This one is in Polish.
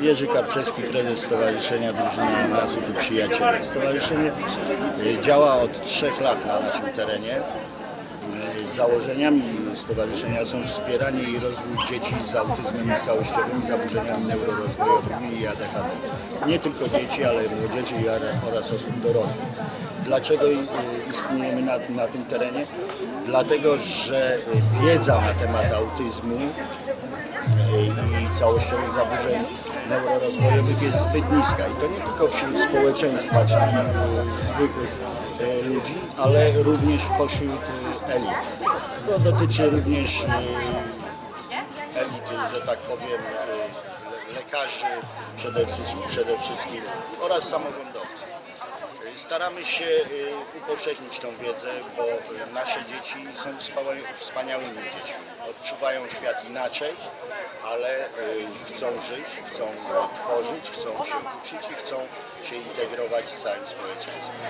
Jerzy Karczewski, prezes Stowarzyszenia Drużyna Ananasów i Przyjaciele. Stowarzyszenie y, działa od trzech lat na naszym terenie. Y, Założeniami stowarzyszenia są wspieranie i rozwój dzieci z autyzmem i całościowymi zaburzeniami neurorozwojowymi i ADHD. Nie tylko dzieci, ale młodzieży oraz osób dorosłych. Dlaczego y, istniejemy na, na tym terenie? Dlatego, że wiedza na temat autyzmu i całościowych zaburzeń neurorozwojowych jest zbyt niska. I to nie tylko wśród społeczeństwa, czyli e, zwykłych e, ludzi, ale również pośród e, elit. To dotyczy również e, elity, że tak powiem, le- lekarzy przede wszystkim, przede wszystkim oraz samorządowców. Staramy się e, upowszechnić tą wiedzę, bo e, nasze dzieci są wspania- wspaniałymi dziećmi. Odczuwają świat inaczej, ale e, chcą żyć, chcą e, tworzyć, chcą się uczyć i chcą się integrować z całym społeczeństwem.